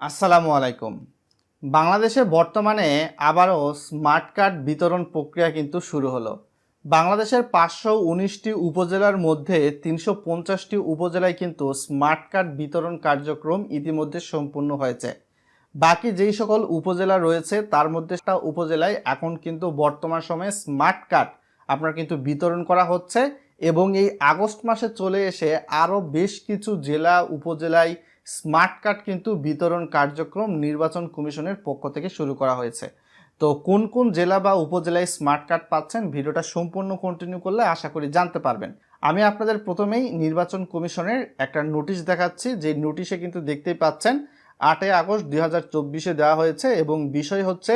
আসসালামু আলাইকুম। বাংলাদেশে বর্তমানে আবারও স্মার্ট কার্ড বিতরণ প্রক্রিয়া কিন্তু শুরু হলো। বাংলাদেশের পাঁচশো উনিশটি উপজেলার মধ্যে তিনশো পঞ্চাশটি উপজেলায় কিন্তু স্মার্ট কার্ড বিতরণ কার্যক্রম ইতিমধ্যে সম্পূর্ণ হয়েছে। বাকি যেই সকল উপজেলা রয়েছে, তার মধ্যে একটা উপজেলায় এখন কিন্তু বর্তমান সময়ে স্মার্ট কার্ড আপনার কিন্তু বিতরণ করা হচ্ছে এবং এই আগস্ট মাসে চলে এসে আরও বেশ কিছু জেলা, উপজেলায় স্মার্ট কার্ড কিন্তু বিতরণ কার্যক্রম নির্বাচন কমিশনের পক্ষ থেকে শুরু করা হয়েছে। তো কোন কোন জেলা বা উপজেলায় স্মার্ট কার্ড পাচ্ছেন ভিডিওটা সম্পূর্ণ কন্টিনিউ করলে আশা করি জানতে পারবেন। আমি আপনাদের প্রথমেই নির্বাচন কমিশনের একটা নোটিশ দেখাচ্ছি। যে নোটিশে কিন্তু দেখতেই পাচ্ছেন, আটই আগস্ট দুই হাজার চব্বিশে দেওয়া হয়েছে এবং বিষয় হচ্ছে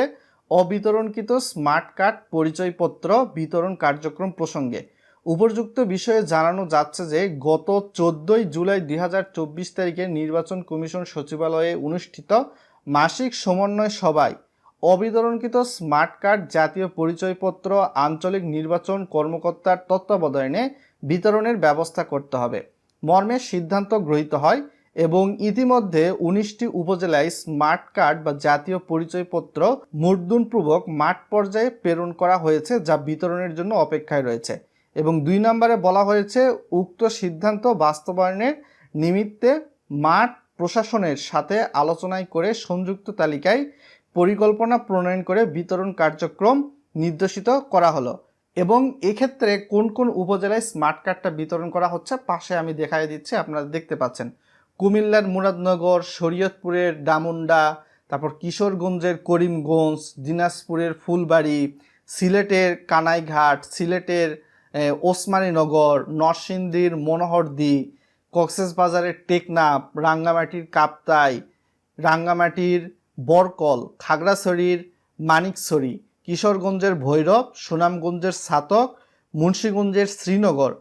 অবিতরণকৃত স্মার্ট কার্ড পরিচয়পত্র বিতরণ কার্যক্রম প্রসঙ্গে। উপযুক্ত বিষয়ে জানানো যাচ্ছে যে, গত চোদ্দই জুলাই দুই হাজার চব্বিশ তারিখে নির্বাচন কমিশন সচিবালয়ে অনুষ্ঠিত মাসিক সমন্বয় সভায় অবিতরণকৃত স্মার্ট কার্ড, জাতীয় পরিচয়পত্র, আঞ্চলিক নির্বাচন কর্মকর্তার তত্ত্বাবধানে বিতরণের ব্যবস্থা করতে হবে। মর্মে সিদ্ধান্ত গৃহীত হয় এবং ইতিমধ্যে উনিশটি উপজেলায় স্মার্ট কার্ড বা জাতীয় পরিচয়পত্র মুদ্রণপূর্বক মাঠ পর্যায়ে প্রেরণ করা হয়েছে, যা বিতরণের জন্য অপেক্ষায় রয়েছে। এবং দুই নম্বরে বলা হয়েছে, উক্ত সিদ্ধান্ত বাস্তবায়নের নিমিত্তে মাঠ প্রশাসনের সাথে আলোচনায় করে সংযুক্ত তালিকায় পরিকল্পনা প্রণয়ন করে বিতরণ কার্যক্রম নির্দেশিত করা হলো। এবং এক্ষেত্রে কোন কোন উপজেলায় স্মার্ট কার্ডটা বিতরণ করা হচ্ছে, পাশে আমি দেখাই দিচ্ছি, আপনারা দেখতে পাচ্ছেন। কুমিল্লার মুরাদনগর, শরীয়তপুরের ডামুন্ডা তারপর কিশোরগঞ্জের করিমগঞ্জ, দিনাজপুরের ফুলবাড়ি, সিলেটের কানাইঘাট, সিলেটের ওসমানীনগর, নরসিংদীর মনোহরদি, কক্সেসবাজারের টেকনাপ রাঙ্গামাটির কাপ্তাই, রাঙ্গামাটির বরকল, খাগড়াছড়ির মানিকছড়ি, কিশোরগঞ্জের ভৈরব, সুনামগঞ্জের ছাতক মুন্সীগঞ্জের শ্রীনগর,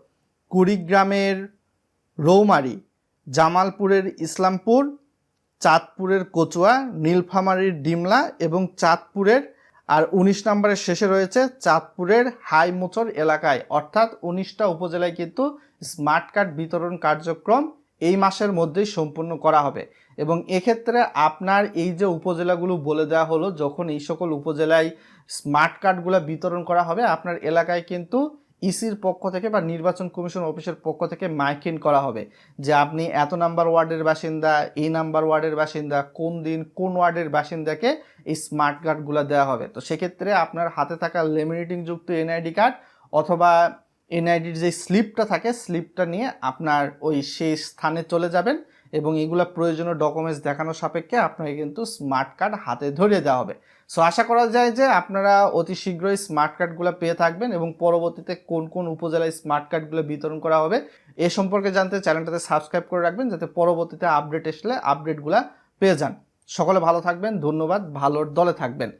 কুড়িগ্রামের রৌমারি, জামালপুরের ইসলামপুর, চাঁদপুরের কচুয়া, নীলফামারীর ডিমলা এবং চাঁদপুরের আর উনিশ নম্বরের শেষে রয়েছে চাঁদপুরের হাইমোচর এলাকায়। অর্থাৎ উনিশটা উপজেলায় কিন্তু স্মার্ট কার্ড বিতরণ কার্যক্রম এই মাসের মধ্যেই সম্পূর্ণ করা হবে। এবং এক্ষেত্রে আপনার এই যে উপজেলাগুলো বলে দেওয়া হলো, যখন এই সকল উপজেলায় স্মার্ট কার্ডগুলো বিতরণ করা হবে, আপনার এলাকায় কিন্তু ইসির পক্ষ থেকে বা নির্বাচন কমিশন অফিসের পক্ষ থেকে মাইকিং করা হবে যে আপনি এত নাম্বার ওয়ার্ডের বাসিন্দা, এই নাম্বার ওয়ার্ডের বাসিন্দা, কোন দিন কোন ওয়ার্ডের বাসিন্দাকে এই স্মার্ট কার্ডগুলো দেওয়া হবে। তো সেক্ষেত্রে আপনার হাতে থাকা লেমিনেটিং যুক্ত এনআইডি কার্ড অথবা এনআইডির যে স্লিপটা থাকে, স্লিপটা নিয়ে আপনার ওই সেই স্থানে চলে যাবেন। এবং এগুলো প্রয়োজনীয় ডকুমেন্টস দেখানোর সাপেক্ষে আপনাকে কিন্তু স্মার্ট কার্ড হাতে ধরিয়ে দেওয়া হবে। সো আশা করা যায় যে আপনারা অতি শীঘ্রই স্মার্ট কার্ডগুলো পেয়ে থাকবেন এবং পরবর্তীতে কোন কোন উপজেলায় স্মার্ট কার্ডগুলো বিতরণ করা হবে এ সম্পর্কে জানতে চ্যানেলটাতে সাবস্ক্রাইব করে রাখবেন যাতে পরবর্তীতে আপডেট আসলে আপডেটগুলো পেয়ে যান। সকলে ভালো থাকবেন, ধন্যবাদ, ভালোর দলে থাকবেন।